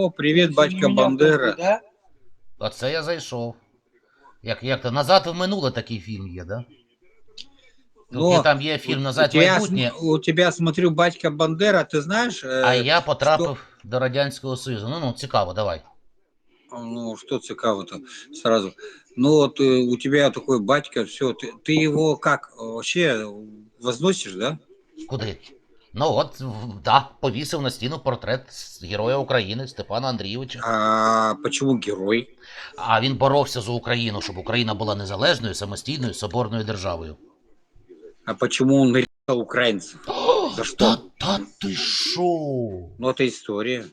О, привет, батька Бандера. Оце я зайшов. Як, як то назад в минуле такий фільм є, да? Тут Ну, є, там є фільм У назад в тебя, майбутнє, см- у тебя, смотрю, батька Бандера, ты знаешь... э, а я потрапив до Радянського Союзу. Ну, ну, цікаво, давай. Ну, что цикаво-то сразу. Ну, вот э, у тебя такой батька, все, ты, ты его как, э, вообще возносишь, да? Куди? Ну от, да, повісив на стіну портрет Героя України Степана Андрійовича. А почему герой? А він боровся за Україну, щоб Україна була незалежною, самостійною, соборною державою. А почему он нарезал украинцев? За что? Та, та ти шо? Ну, это история.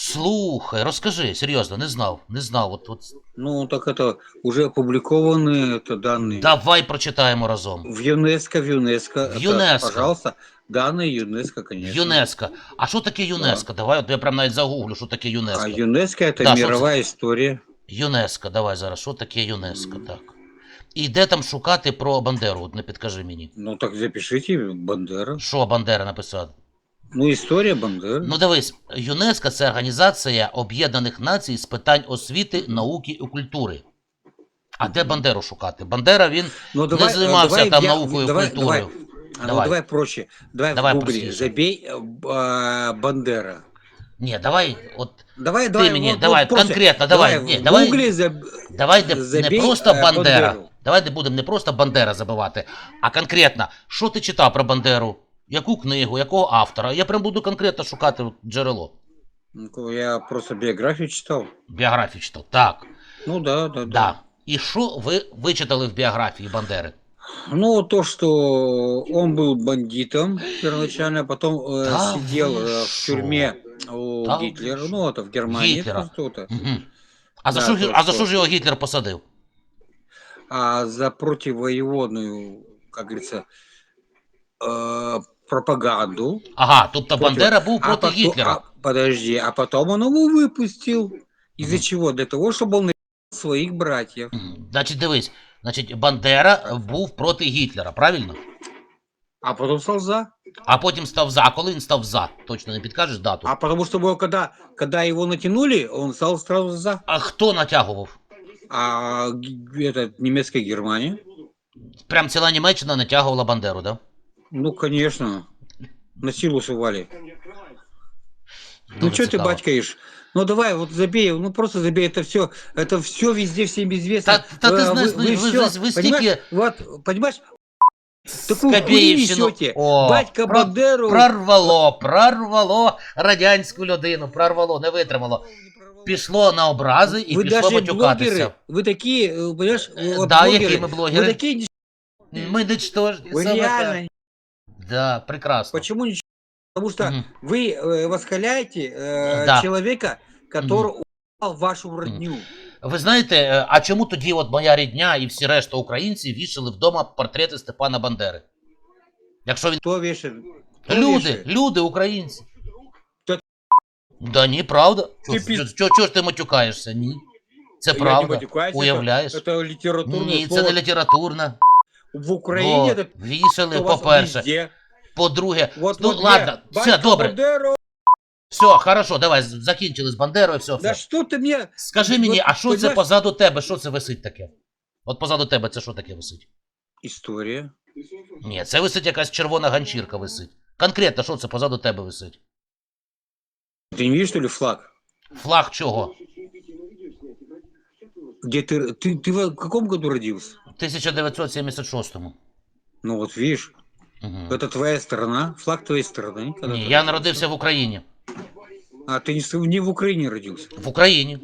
Слухай, розкажи, серйозно, не знав, не знав. От, от, Ну, так это уже опубликованы это данные. давай прочитаємо разом. В ЮНЕСКО, в ЮНЕСКО. В это, ЮНЕСКО. Пожалуйста, данные ЮНЕСКо, конечно. ЮНЕСКО. А що таке ЮНЕСКо? Давай, от я прям навіть загуглю, що таке А ЮНЕСКо. ЮНЕСКО это Да, что мировая история. ЮНЕСКо, давай зараз, що таке ЮНЕСКо, так. І де там шукати про Бандеру? От не підкажи мені. Ну так запишите Бандера. Що Бандера написав? Ну, история Бандеры. Ну дивись, ЮНЕСКО це Організація Об'єднаних Націй з питань освіти, науки і культури. А де Бандеру шукати? Бандера він Ну, не займався давай там я- наукою, давай, культурою. Давай, а, ну, Давай. давай проще. Давай, Давай в гугле простіше. забей э, б- а, Бандера. Ні, давай, от Давай, Ты давай. мне, вот- давай, вот просто. конкретно, давай, в не, давай. гугле заб... Давай не, не Забій, просто е, Бандера. Бандеру. Давай не будемо не просто Бандера забивати, а конкретно, що ти читав про Бандеру? Яку книгу, якого автора? Я прям буду конкретно шукати от джерело. Ну, Я просто биографию читал. Біографію читав. Так, Ну да, да, да. да. І що ви вичитали в біографії Бандери? Ну, то, что он был бандитом первоначально, а потом э, Да сидел вы э, в шо? тюрме у Да Гитлера, вы ну, это в Германии, Гитлера. что-то. Угу. А, за Да, що, ж- то, а за що- що ж його Гітлер посадив? А за противовоеводную, как говорится, э, пропаганду. Ага, тобто Проти- Бандера був А проти потом- Гітлера. а, подожди, а потом он его выпустил. Из-за Мгм. чего? Для того, чтобы он наебал своих братьев. Мгм. Значить, дивись, значить, Бандера був проти Гітлера, правильно? А потом стал за. А потім став за. А коли він став за? Точно не підкажеш дату? А потому что его, когда, когда его натянули, он стал сразу за. А хто натягував? А г- это немецкая Германия. Прям ціла Німеччина натягувала Бандеру, да? Ну, конечно. На силу сували. Ну, Дуже что ты цікаво. батькаешь? Ну давай, вот забей, ну просто забей, это все, это все везде всем известно. Та- та ти Э, знаєш, ви- ви- всё, ви- ви понимаешь? стільки- Вот, понимаешь, такую хуйню Скабєївщину. несете. О, Батька про- Бандеру. Прорвало, прорвало радянську людину, прорвало, не витримало. Пішло на образи і Вы пішло даже матюкатися. блогеры, вы такие, э, понимаешь, вот Да, блогеры, які ми вы блогери? такие, нич- Ми нічтожні. вы саме реально, так. Да, прекрасно. почему ничего? Потому что Мгм. вы э, восхваляете э, Да. человека, который упал в вашу родню. Ви знаєте, е, а чому тоді от моя рідня і всі решта українців вішали вдома портрети Степана Бандери? Якщо він. Кто вешает? Кто Люди, вешает? люди, українці. Та- Да ні, правда. Ти Чого пі- ж ти матюкаєшся? Ні. Це Я не правда. матюкаюсь, Уявляєш? Это, это литературное Ні, це слово. не літературна. В Украине Бо это вішали, у вас по-перше. везде. По-друге, Вот, ну вот ладно, я, все, батько добре. Бандеру, Все, хорошо, давай, з- закінчили з Бандерою, все, Да все. что ты мне... Скажи мені, От, а що це понимаєш- позаду тебе? Що це висить таке? От позаду тебе це що таке висить? История. Ні, це висить якась червона ганчірка висить. Конкретно, що це позаду тебе висить? Ты не видишь, что ли, флаг? Флаг чого? Где ты... Ты, ты в каком году родился? В 1976-му. Ну вот видишь, Угу. это твоя страна, флаг твоей страны. когда Ні, ты я родился. народився в Україні. А ты не, с- не в Украине родился. В Україні?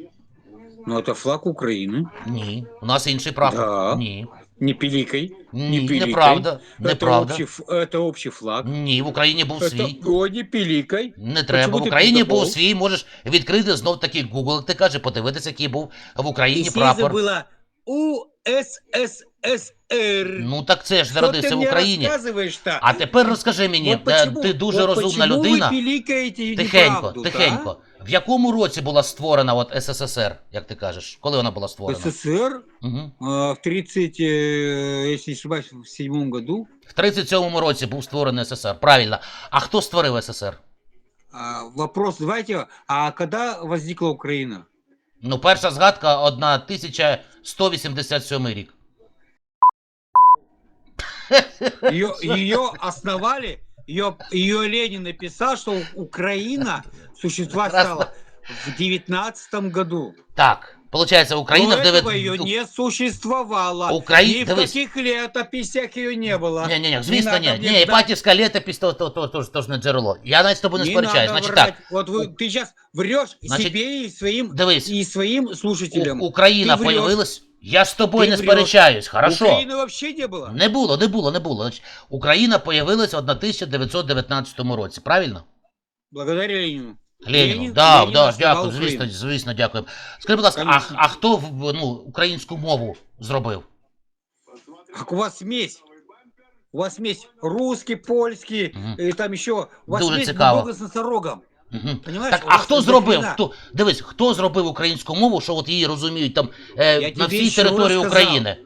Ну это флаг Украины. Ні. У нас інший прапор. Да. Ні. Не пиликой. Ні, пилікай. неправда. Это Неправда. общий, ф- это общий флаг. Ні, в Україні був свій. Это... О, не пиликой. Не треба. В ти Україні піддавав? був свій, можеш відкрити знов таки Google, як ти каже, подивитися, який був в И Україні снизу прапор. было УССР. Ну так це ж Что народився ты в мне Україні. рассказываешь-то? А тепер розкажи мені, Вот е, почему- ти дуже вот розумна почему людина. Вы пиликаете Тихенько, неправду, да? тихенько. В якому році була створена от СССР, як ти кажеш? Коли вона була створена? СССР Угу. э, в 30, э, если не ошибаюсь, в седьмом году В 37-му році був створений СССР. Правильно. А хто створив СССР? А, вопрос, давайте, а когда возникла Украина? Ну, перша згадка 1187 рік. Ее, ее основали, ее, ее Ленин написал, что Украина существовала Прекрасно. в девятнадцатом году. Так, получається, Україна До в этого 9... ее не существовало. Украї- Ни в дивись. каких летописях ее не было. Ні, ні, ні, Не звісно, надо ні. мне Ні, ждать. Іпатівська летопись, то, то, то, то, ж- то ж не джерело. Я навіть з тобою не, Не сперечаюсь. надо Значить врать. так, Вот вы, ты сейчас врешь Значит, себе и своим, дивись, и своим слушателям. У- Україна Ти врешь. появилась. Я з тобою Ти не врешь. сперечаюсь, хорошо. Украины вообще не было. Не було, не було, не було. Значить, Україна появилась в 1919 році, правильно? Благодаря Ленину. Леніну. Ленін- да, Ленін да, основав дякую, звісно, Україну. звісно, дякую. Скажи, будь ласка, а, Конечно. а хто в- ну, українську мову зробив? Как у вас смесь. У вас смесь русский, польский, Мгм. и там еще... У вас Дуже смесь цікаво. С носорогом. Угу. Понимаешь? Так, а хто зробив? Хто, дивись, хто зробив українську мову, що от її розуміють там е, на всій території. України?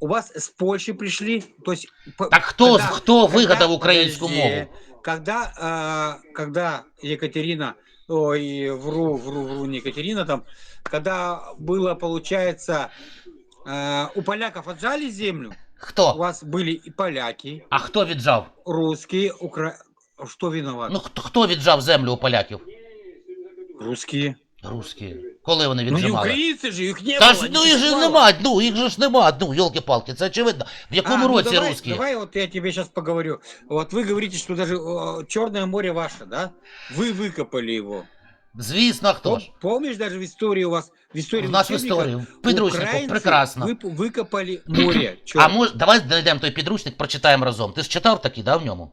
У вас с Польши пришли, то есть... Так хто, когда- хто когда- українську мову? Когда, а, когда Екатерина, ой, вру, вру, вру, не Екатерина там, когда было, получается, а, у поляков отжали землю, у вас были и поляки, А хто віджав? русские, укра... Что виноват? Ну хто, хто віджав землю у поляків? Русские. Русські. Коли вони Ну не віджимали? украинцы же, их не Та было. ж не ну їх же ж существовало. нема, ну їх же ж нема, ну йолки-палки, це очевидно. В якому А, ну році давай, русські? Давай вот я тебе сейчас поговорю. Вот вы говорите, что даже Черное море ваше, да? Вы выкопали его. Звісно, а хто Пом- ж? Помнишь, даже в истории у вас, в истории В нас в учебниках історії, в підручнику, украинцы прекрасно. вып- выкопали море. А Чёрное. мож, давай знайдемо той підручник, прочитаємо разом. Ти ж читав такий, да, в ньому?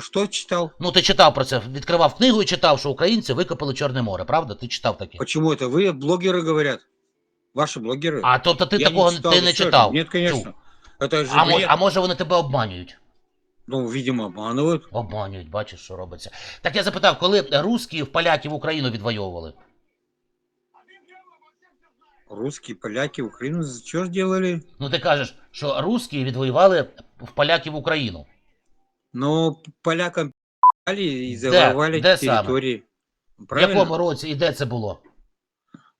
Что читал? Ну, ти читав про це, відкривав книгу і читав, що українці викопали Чорне море, правда? Ти читав таке. Почему это? Вы блогеры говорят. Ваши блогеры. А тобто ти Я такого читал, ти вы не что, читав? Нет, конечно. Это же А, мо- бред. а може вони тебе обманюють? Ну, видимо, обманывают. Обманюють, бачиш, що робиться. Так я запитав, коли русські в поляків Україну відвоювали? Русские, поляки, Украину что ж делали? Ну ти кажеш, що русські відвоювали в поляків Україну. Но полякам пи***ли и Да, завоевали да, самое. территории. В Правильно? якому році і де це було?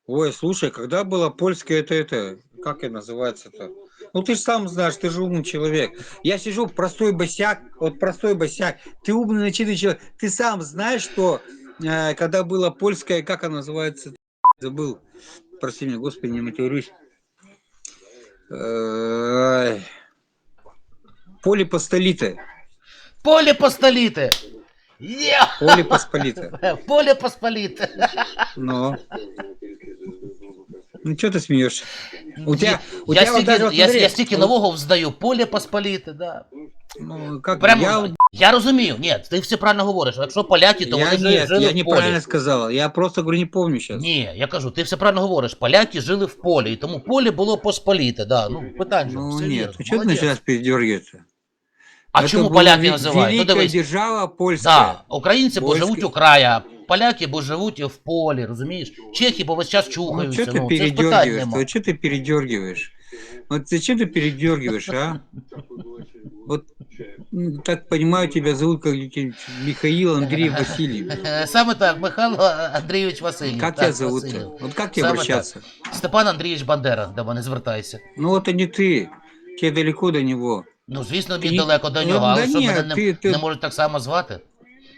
Ой, слушай, когда было польское это, это, как это называется-то? Ну ты же сам знаешь, ты же умный человек. Я сижу, простой босяк, вот простой босяк. Ты умный, начитанный человек. Ты сам знаешь, что э, когда было польское, как оно называется? Забыл. Прости меня, господи, не матерюсь. Ай. Поле Посполитое. Поле Посполіте! Є! Поле Посполитое. Поле Посполіте! Но. Ну что ты смеешься? У тебя, у я, тебя вот стільки, вот я, смотри, я стільки вот, нового вздаю. Поле Посполіте, да. Ну, как Прямо, я, я, вот- розумію, ні, ти все правильно говориш. Якщо поляки, то я вони жили, нет, жили я в неправильно полі. сказал. Я просто говорю, не помню сейчас. Ні, я кажу, ти все правильно говориш. Поляки жили в полі, і тому поле було посполіте, да. Ну, питань же, Ну все нет, вірно. ну что ты Молодець. начинаешь передергиваться? А Это чому была поляки ве- називають? Ну Великая дивись, держава польская. да, українці бо Польське. живуть у края, поляки бо живуть в полі, розумієш? Чехи бо весь час Ну чухаються, что ты ну, це ж питань передергиваешь? нема. Вот что ты передергиваешь? Вот зачем ты передергиваешь, а? Вот м, так понимаю, тебя зовут как Михаил Андрей Васильев. Е, Саме так, Михайло Андрійович Васильєв. Как так, тебя зовут? Васильєв. Вот как тебе Самое обращаться? Степан Андрійович Бандера, до мене звертайся. Ну вот и не ты. Тебе далеко до него. Ну, звісно, Ти- він далеко до Ну, нього, але да що ні, мене не, ти- ти- не можуть так само звати?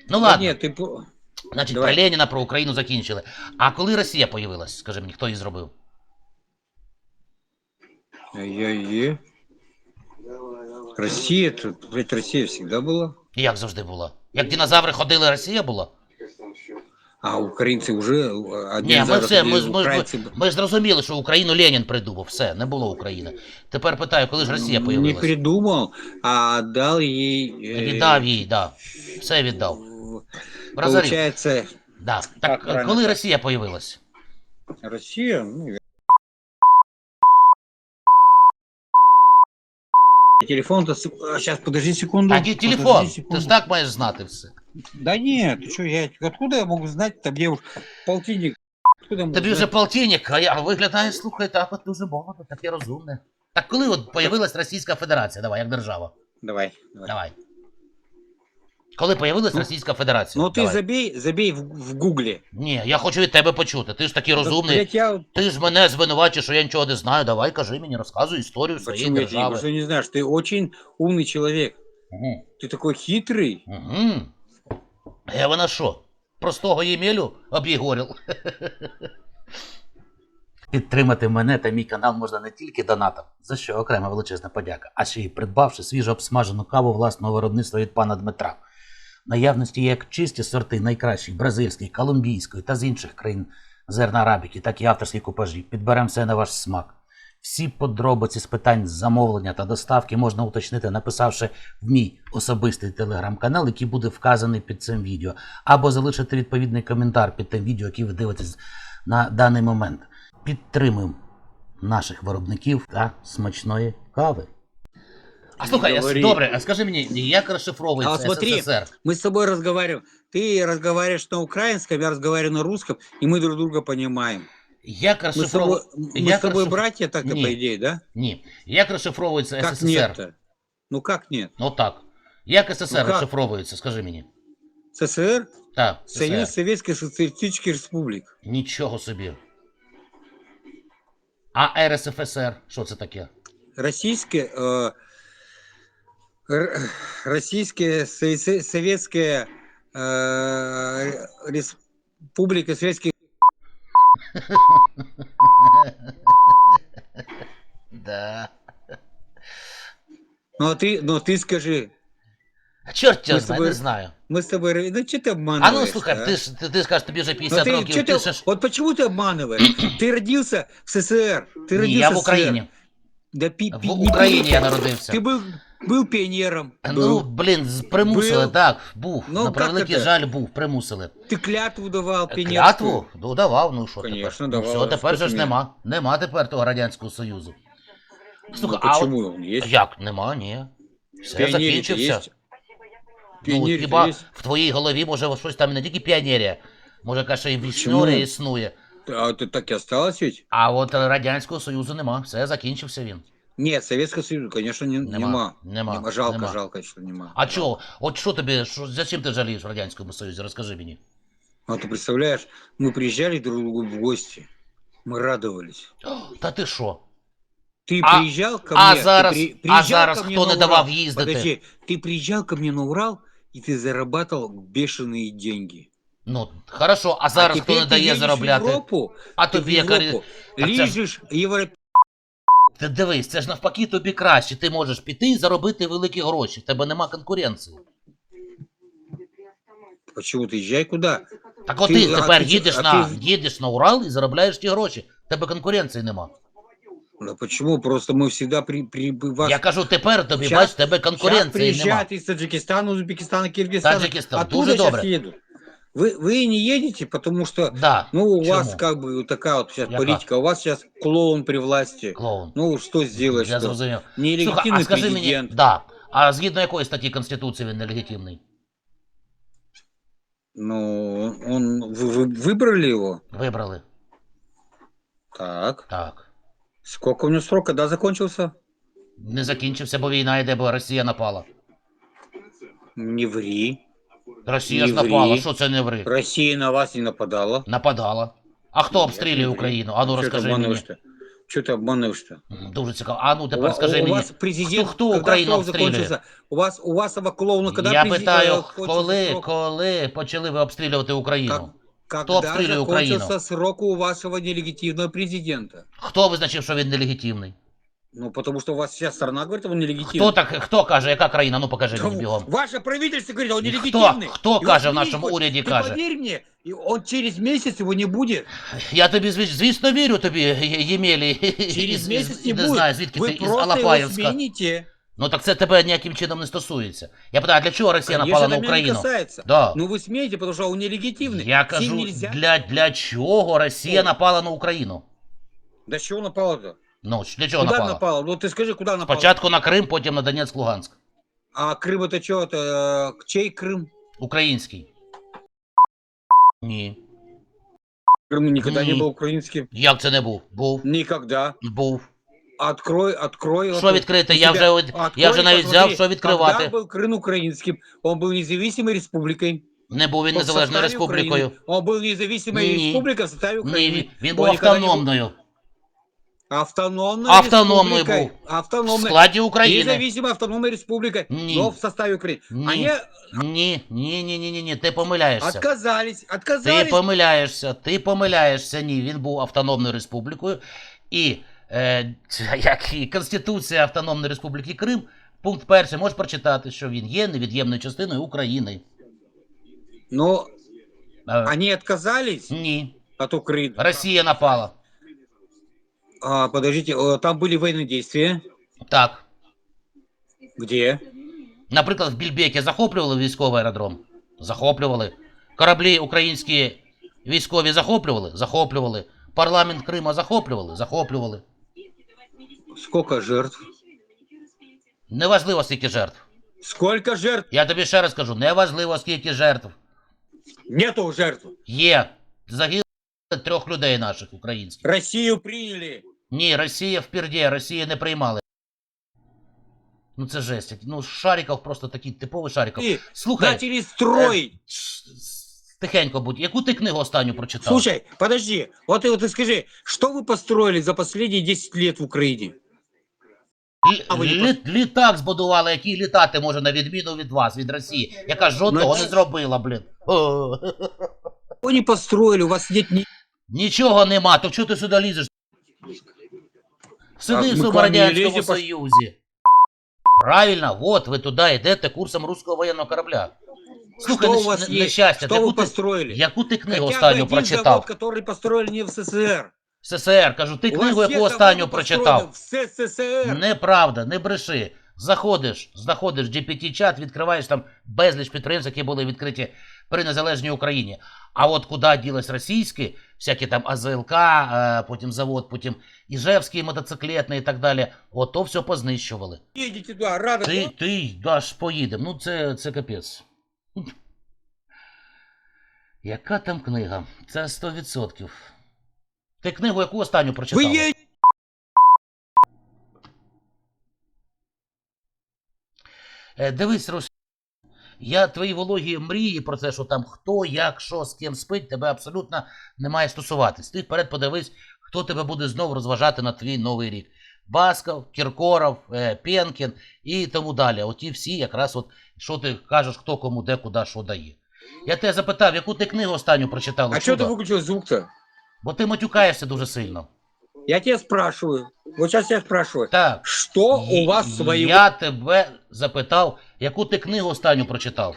Ну Да ладно, Нет, ты... по- значить, давай. про Леніна, про Україну закінчили. А коли Росія появилась, скажи мені, хто її зробив? Ай-яй-яй. Россия, это, блядь, Россия всегда была. І як завжди було? Як динозаври ходили, Росія була? А украинцы уже... э, Ні, ми зараз все, ми, ходили, ж- ми, ж- украинцы б- ми ж зрозуміли, що Україну Ленін придумав. Все, не було України. Тепер питаю, коли ж Росія не появилась? придумал, а отдал ей... э, Віддав їй, да. Все віддав. в- Розорив. Получается, Да. Как Так, правильно коли так? Росія появилась? Россия, ну... я- Телефон-то... Сейчас, подожди секунду. А де телефон? подожди Ти секунду. ж так маєш знати все. Да нет, ты что, я... Откуда я могу знать, там где уж полтинник? Откуда я могу Тобі вже знать? полтинник, а я виглядає, слухай, так от дуже багато, таке розумне. Так коли от появилась Російська Федерація, давай, як держава? Давай, давай. Давай. Коли появилась Ну, Російська Федерація? Ну ты Давай. забей, забей в, в гугле. Ні, я хочу від тебе почути. Ти ж такий розумний. Блядь, я... Ти ж мене звинувачиш, що я нічого не знаю. Давай, кажи мені, розказуй історію своєї Почему я тебе? Потому держави. что не знаешь, ты очень умный человек. Угу. Ты такой хитрый. Угу. Я вона що? Простого Ємелю об'єгорів. Підтримати мене та мій канал можна не тільки донатом, за що окрема величезна подяка, а ще й придбавши свіжо обсмажену каву власного виробництва від пана Дмитра. Наявності як чисті сорти найкращих бразильської, колумбійської та з інших країн зерна арабіки, так і авторські купажі. Підберемо все на ваш смак. Всі подробиці з питань замовлення та доставки можна уточнити, написавши в мій особистий телеграм-канал, який буде вказаний під цим відео, або залишити відповідний коментар під тим відео, яке ви дивитесь на даний момент. Підтримуємо наших виробників та смачної кави. А слухай, говори. добре, а скажи мені, як розшифровується А смотри, СССР? Мы с тобой разговариваем. Ты разговариваешь на украинском, я разговариваю на русском, и мы друг друга понимаем. Як Мы с тобой, розшифровується? мы як с тобой розшиф- братья так-то, Не. по идее, да? Ні. Як розшифровується Как СССР? нет-то? Ну как нет? Ну так. Як СССР Ну, как? розшифровується, скажи мені. СССР? Так, Союз СССР. Советских Социалистических Республик. Нічого собі. А РСФСР, що це таке? Российская, э, р- Российская Со- Советская э, Республика Советских Да. Ну а ты, ну ты скажи, А Чорт Ми я з знаю, тобою- не знаю. мы с тобой, р- ну что ты обманываешь? А ну слухай, а? ти ж ти, ти скажеш, тобі вже Ну 50 ты, років, чё ти ты- ще ж. вот почему ты обманываешь? Ты родился в СССР, ты Ні, родился я в СССР. Україні. Да пи, пи- В не Україні я пи- народився. Ты был, был пионером. Ну, был. блін, з- примусили, Був. так, був. Ну, На как превеликий это? жаль був, примусили. Ты клятву давал пионерскую. Клятву? Ну, давав, ну що Конечно, тепер? давав. Ну, все, тепер же ж Скільки нема. Нема тепер того Радянського Союзу. Слухай, ну, а от почему он есть? як? Нема, ні. Все Пионерия-то закінчився. есть? Ну, Пионерия-то хіба есть? в твоїй голові може щось там не тільки піонерія, може каже, і Чому? віснюря існує. А это так и осталось ведь? А от е, Радянського Союзу нема, все, закінчився він. Нет, Советского Союза, конечно, не, Нема, нема. нема, Жалко, нема. жалко, что нема. А чого? От що тобі, що, за чим ти жалієш в Радянському Союзі? Розкажи мені. А ты представляешь, мы приезжали друг к другу в гости, мы радовались. Та ти що? Ты А- приезжал ко а мне, ты зараз- при- а приезжал зараз ко мне хто на не давав Урал. їздити? Подожди, ты приезжал ко мне на Урал, и ты зарабатывал бешеные деньги. Ну, хорошо, а зараз хто теперь не ты дає едешь в заробляти? Европу, А ты в тобі яка рі- Европу, Ти дивись, це ж навпаки тобі краще. Ти можеш піти і заробити великі гроші. В тебе нема конкуренції. Почему ты езжай куда? Так от Ти- ти а тепер ти- їдеш а на ти- їдеш на Урал і заробляєш ті гроші. В тебе конкуренції нема. Ну почему? Просто мы всегда при, при вас... Я кажу, тепер тобі Щас- бач, в тебе Сейчас конкуренції нема. приезжают из Таджикистана, Узбекистана, Киргизстана. Таджикистан, Оттуда дуже сейчас добре. едут. Вы, вы не едете, потому что, Да, ну, у вас Чему? как бы вот такая вот сейчас Яка? политика. У вас сейчас клоун при власти. клоун. Ну, что сделаешь? Я что? зрозумів. Нелегитимный Слухай, а скажи президент. мені, да. А згідно якої статті Конституції він нелегітимний? Ну, он, вы, вы выбрали его? Вибрали. Так. Так. Сколько у него срок? Когда закончился? Не закінчився, бо війна йде, бо Росія напала. Не ври. Росія ж Не врі. напала, що це не ври? Россия на вас не нападала. Нападала. А хто Нет, обстрілює не ври. Україну? А ну Чё ты розкажи мені. обманываешь-то? Что ты обманываешь-то? М, Дуже цікаво. А ну У, тепер ва- скажи у мені. вас президент, хто когда Україну срок обстрілює? закончился? У вас, у вас этого клоуна, когда Я презид- питаю, э, кончился коли, срок? коли почали ви обстрілювати Україну? Как- Кто когда обстреливает Украину? закончился срок у вашего нелегитимного президента? Хто визначив, що він нелегітимний? Ну, потому что у вас вся страна говорит, он нелегитимный. Хто так, хто каже, яка країна? Ну покажи Да мені в- бігом. Ваше правительство говорит, он И нелегитимный. кто- кто И каже вот в нашем видите, уряде ты каже? поверь мне, и он через месяц его не будет. Я тобі, звіс- звісно, вірю тобі, Є- Ємелі. Через із- месяц із- не не будет. знаю, звідки Вы ти із просто его Алапаєвська. смените. Ну так це тебе ніяким чином не стосується. Я питаю, а для чого Росія Конечно, напала на это меня не Україну? касается. Да. Ну вы смените, потому что он нелегитимный. Я Всем кажу, нельзя. для, для чого Росія О. напала на Україну? Да с чего напала-то? Ну, для чого Куда напала? напала? Ну ты скажи, куда напала? Спочатку на Крим, потім на Донецьк, Луганськ. А Крым это что? Это э, чей Крым? Український. Ні. Крым никогда не М. был украинским. Як це не був? Був. Никогда. Був. Открой, открой. Що вот відкрити? у Я себя. вже, от- Открой, я вже навіть взяв, посмотри, що відкривати. Когда был Крым украинским, он был независимой республикой. Не був він в незалежною составе республікою. Украины. Он был независимой Ні. республикой в составе Ні, Украины. він, він був Он никогда не был- автономною. Автономной Автономной республикой. В Автономной. складі України. Независимой автономной республикой, Не. но в составе Украины. Не. Они Ні, ні, ні, ні, ні, ні, ти помиляєшся. отказались, Ти отказались. помиляєшся, ти помиляєшся. Ні, він був автономною республікою. І е, як і Конституція Автономної Республіки Крим, пункт перший, можеш прочитати, що він є невід'ємною частиною України. Но Е, они отказались ні. от Украины. Росія напала. А, подождите, э, там были военные действия. Так. Где? Наприклад, в Більбекі захоплювали військовий аеродром? Захоплювали. Кораблі українські військові захоплювали? Захоплювали. Парламент Крима захоплювали? Захоплювали. Сколько жертв? Неважливо, скільки жертв. Сколько жертв? Я тобі ще раз кажу, неважливо, скільки жертв. Нету жертв. Є. Загинули трьох людей наших українських. Россию приняли. Ні, Росія в пірді, Росію не приймали. Ну це жесть. Ну, Шаріков просто такий типовий Шаріков. И Слухай, начали строить. ш- с- тихенько будь. Яку ти книгу останню прочитав? Слушай, подожди, вот ты вот ты скажи, что вы построили за последние 10 лет в Украине? Л- А ви не лі- літак збудували, який літати може на відміну від вас, від Росії, яка жодного не Значить- зробила, блін. О, Вы не построили, у вас нет ни... Нічого нема, то чого ти сюди лізеш? Сиди А в ми своєму к вам не Радянському ліземо, пос- Союзі. Правильно, от ви туди йдете курсом руського воєнного корабля. Слухай, что нещ- у вас не- есть? нещастя, что яку вы ти, построили? яку ти книгу Хотя бы останню один прочитав? завод, который построили не в СССР. СССР, кажу, ти У вас книгу все яку заводы останню построены прочитав? В СССР. Неправда, не бреши. Заходиш, знаходиш GPT-чат, відкриваєш там безліч підприємств, які були відкриті при незалежній Україні. А от куди ділись російські, всякі там АЗЛК, е, потім завод, потім Іжевський мотоциклетний і так далі, от то все познищували. Едете туда, рано. Ти, ти даш поїдемо. Ну це, це капець. Яка там книга? Це 100%. Ти книгу яку останню прочитав? Вы едете. Е, Дивись, Рус, я твої вологі мрії про те, що там хто, як, що, з ким спить, тебе абсолютно не має стосуватись. Ти вперед подивись, хто тебе буде знову розважати на твій новий рік. Басков, Кіркоров, е, Пенкін і тому далі. Оті всі якраз от, що ти кажеш, хто кому де, куди, що дає. Я тебе запитав, яку ти книгу останню прочитав? А ты Чудо? выключил звук-то? Бо ти матюкаєшся дуже сильно. Я тебя спрашиваю. Вот сейчас я спрашиваю. Так. Что у вас Й- своего... Я тебе запитав, яку ти книгу останню прочитав?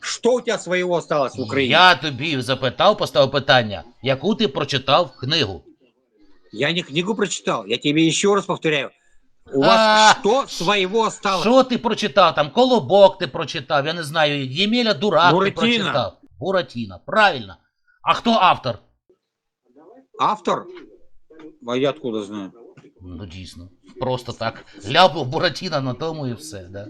Что у тебя своего осталось в Украине? Я тобі запитав, поставив питання, яку ти прочитав книгу. Я не книгу прочитал. Я тебе еще раз повторяю. У А, вас что своего осталось? Що ти прочитав? Там Колобок ти прочитав, я не знаю, Ємеля Дурак Буратіно. ти прочитав. Буратіна, правильно. А хто автор? Автор? А я откуда знаю? Ну дійсно. Просто так. Ляпнув Буратіна на тому і все, да?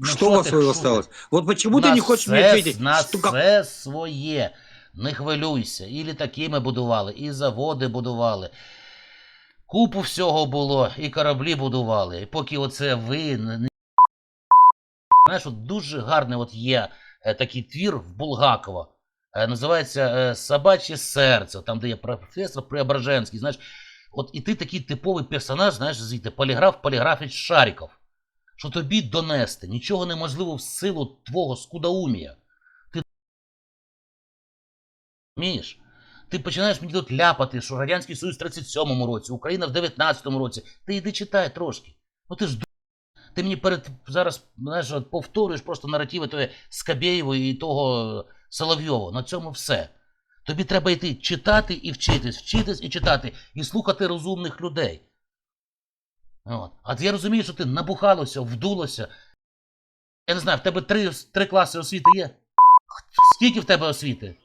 Ну, что у вас ти, своего що осталось? Вот почему ты не хочешь мне все- ответить? На Что, как- все своє. Не хвилюйся. І літаки ми будували, і заводи будували. Купу всього було, і кораблі будували. І поки оце ви не. не- Знаєш, от дуже гарний от є е, такий твір в Булгакова. Е, називається е, Собаче серце, там, де є професор Преображенський. Знаєш, от і ти такий типовий персонаж, знаєш, звідти поліграф, поліграфіч Шаріков. Що тобі донести нічого неможливо в силу твого скудаумія. Ти Розумієш? Ти починаєш мені тут ляпати, що Радянський Союз в 37-му році, Україна в 19-му році. Ти йди читай трошки. Ну ти ж ти мені перед зараз знаєш, повторюєш просто наративи того Скабєєвої і того Соловйова. На цьому все. Тобі треба йти читати і вчитись, вчитись і читати, і слухати розумних людей. От. А я розумію, що ти набухалося, вдулося. Я не знаю, в тебе три, три класи освіти є? Скільки в тебе освіти?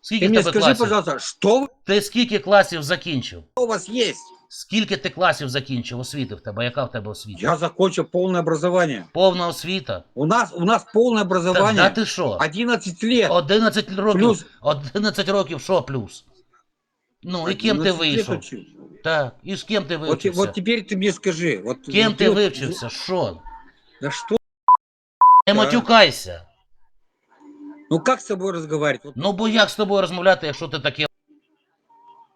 Скільки Ты в мне тебе скажи, класів? пожалуйста, что Ти скільки класів закінчив? у вас есть? Скільки ти класів закінчив освіти в тебе? Яка в тебе освіта? Я закончил полное образование. Повна освіта? У нас, у нас полное Та, да образование. ти що? 11 лет. 11 років. Плюс. 11 років що плюс? Ну, і ким ти 11 лет вийшов? учился. Так, і з ким ти Вот, вивчився? вот теперь ты мне скажи. Вот, Ким ти вот- вивчився? Що? Да что? Не матюкайся. Ну как с тобой разговаривать? Вот Ну бо як з тобою розмовляти, якщо ти таке?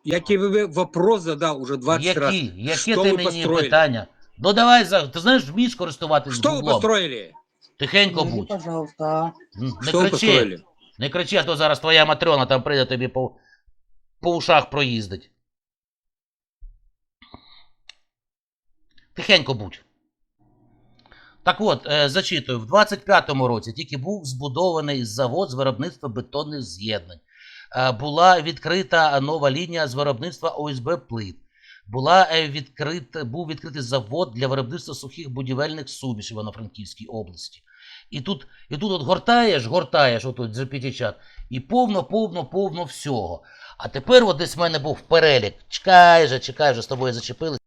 я тебе вопрос задал уже 20 раз. Які? Які Что ти вы мені построили? питання? Ну давай за. Ти знаєш, вмієш користуватись Что вы гуглом? построили? Тихенько Ну, будь. пожалуйста. М, Не Что вы кричи. построили? Не кричи, а то зараз твоя матрьона там прийде тобі по, по ушах проїздить. Тихенько будь. Так от, е, зачитую, в 25-му році тільки був збудований завод з виробництва бетонних з'єднань. Е, Була відкрита нова лінія з виробництва ОСБ плит. Була е, відкрита, був відкритий завод для виробництва сухих будівельних суміш в Івано-Франківській області. І тут, і тут от гортаєш, гортаєш отут GPT-чат, і повно, повно, повно всього. А тепер от десь в мене був перелік. Чекай же, чекай же, з тобою зачепились.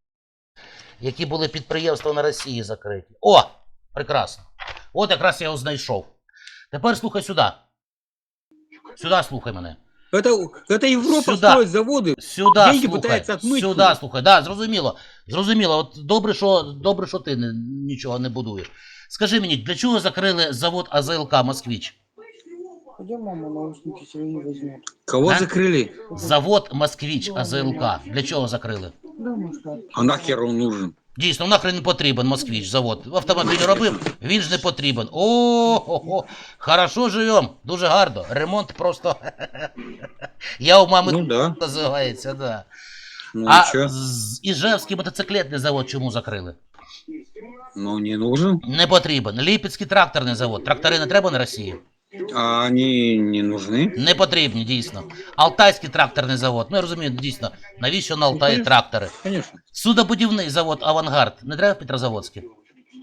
Які були підприємства на Росії закриті. О! Прекрасно. От якраз я його знайшов. Тепер слухай сюди. Сюди слухай мене. Это, это Европа Сюда. строит заводы. Сюди Деньги слухай. питається отмить Сюди туди. слухай. Да, зрозуміло. Зрозуміло. От добре, що, добре, що ти не, нічого не будуєш. Скажи мені, для чого закрили завод АЗЛК Москвич? Пойдем, мама, наушники свои возьмет. Кого А? закрыли? Завод Москвич АЗЛК. Для чого закрили? Да, мужика. А нахер он нужен? Дійсно, нахрен не потрібен москвич завод. В автомобілі робив, він ж не потрібен. О, хорошо живем, дуже гарно. Ремонт просто. Я у мами Ну да. називається, да. Ну А з- Іжевський мотоциклетний завод чому закрили? Ну не нужен. Не потрібен. Ліпецький тракторний завод. Трактори не треба на Росії? А они не нужны. Не потрібні, дійсно. Алтайський тракторний завод. Ну я розумію, дійсно, навіщо на Алтаї Ну, трактори? Конечно. Судобудівний завод Авангард. Не треба в Петрозаводський?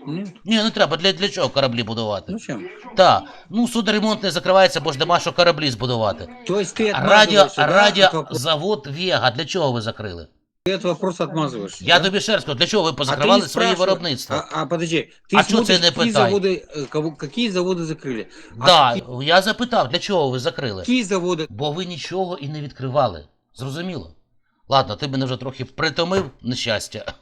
Нет. Ні, не треба. Для, для чого кораблі будувати? Зачем? Так, ну судоремонт не закривається, бо ж нема що кораблі збудувати. То есть ты Радіо, отмазываешься, да, от вопроса? радіозавод Вега, для чого ви закрили? Ты от вопроса отмазываешься. Я да? тобі ще раз кажу, для чого ви А ты позакривали не свої спрашивай. виробництва? А, а подожди, ты А чё смотришь, ты не какие пытай? заводы, э, кого- какие заводы закрыли? А Да, какие, я запитав, для чого ви закрили? какие заводы? Бо ви нічого і не відкривали. Зрозуміло? Ладно, ти мене вже трохи притомив нещастя.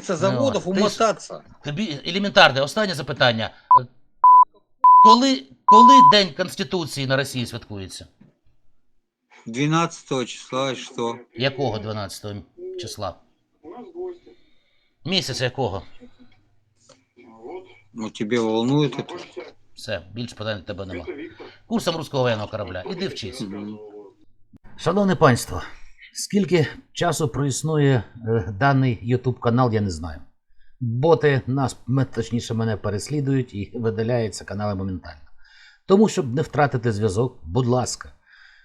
С заводов Ну, ты ж- умотаться. Тобі елементарне, останнє запитання. Е, Коли, коли День Конституції на Росії святкується? 12 числа и что? Якого 12 числа? Місяця якого? Ну тебе волнует это? Все, більше питань до тебе нема. Курсом руського воєнного корабля. Іди вчись. Шановне панство, скільки часу проіснує е, даний YouTube канал, я не знаю. Боти нас, точніше, мене переслідують і видаляються канали моментально. Тому, щоб не втратити зв'язок, будь ласка,